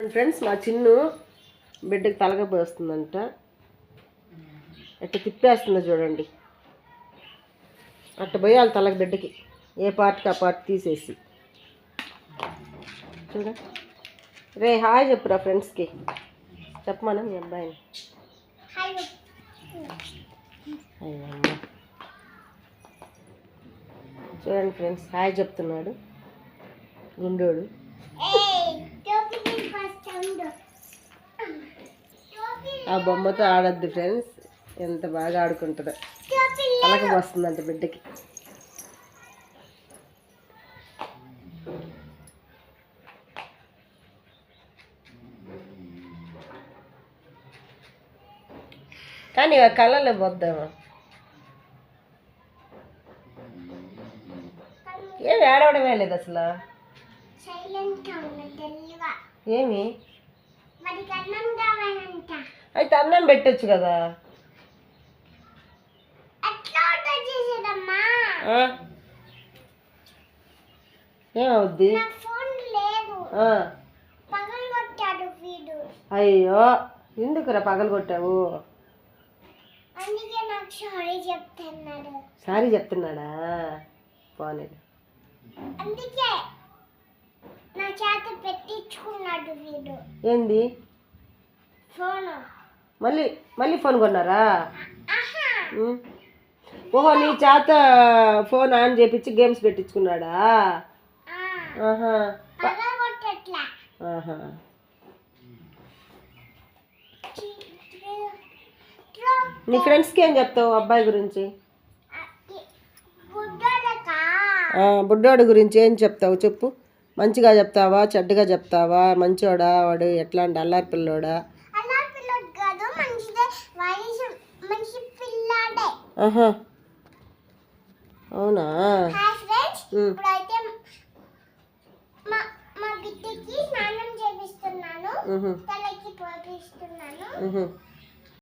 Friends మా చిన్ను బిడ్డకి తలగా పోస్తుందంట ఎట్ట తిప్పేస్తుందో చూడండి. అట్ట పోయాలి తలకి బిడ్డకి ఏ పార్ట్కి ఆ పార్ట్ తీసేసి. చూడ. రే హాయ్ చెప్పురా ఫ్రెండ్స్కి. చెప్పమను మీ అబ్బాయిని? అయ్యమ్మ. చూడండి ఫ్రెండ్స్ హాయ్ చెప్తున్నాడు. గుండోడు. ఆ బొమ్మతో ఆడద్దు ఫ్రెండ్స్. ఎంత బాగా ఆడుకుంటుందో తలక వస్తుందంట బిడ్డకి. కానీ ఆ కళ్ళలో పోద్దామా ఏమి ఏడవడమే లేదు అసలు. ఏమి? అయితే అన్నం పెట్టొచ్చు కదా? ఏమవుద్ది. అయ్యో ఎందుకురా పగలు కొట్టావు? సారీ చెప్తున్నాడు. సారీ చెప్తున్నాడా? పోనీ అందుకే నా చేత పెట్టించుకున్నాడు వీడు. ఏంది? ఫోన్. మళ్ళీ మళ్ళీ ఫోన్ కొన్నారా. ఓహో నీ చేత ఫోన్ ఆన్ చేపించి గేమ్స్ పెట్టించుకున్నాడా? ఆహా. ఆహా. నీ ఫ్రెండ్స్కి ఏం చెప్తావు అబ్బాయి గురించి? బుడ్డోడు గురించి ఏం చెప్తావు చెప్పు. మంచిగా చెప్తావా? చెడ్డగా చెప్తావా? మంచోడా? వాడు ఎట్లాంటి అల్లారి పిల్లోడా అలా పిల్లడు కాదు మంచిదే వయసు మంచి పిల్లాడే ఆహా అవునా. ఇప్పుడైతే మా మా బిడ్డకి స్నానం చేపిస్తున్నాను తలకి పోపిస్తున్నాను.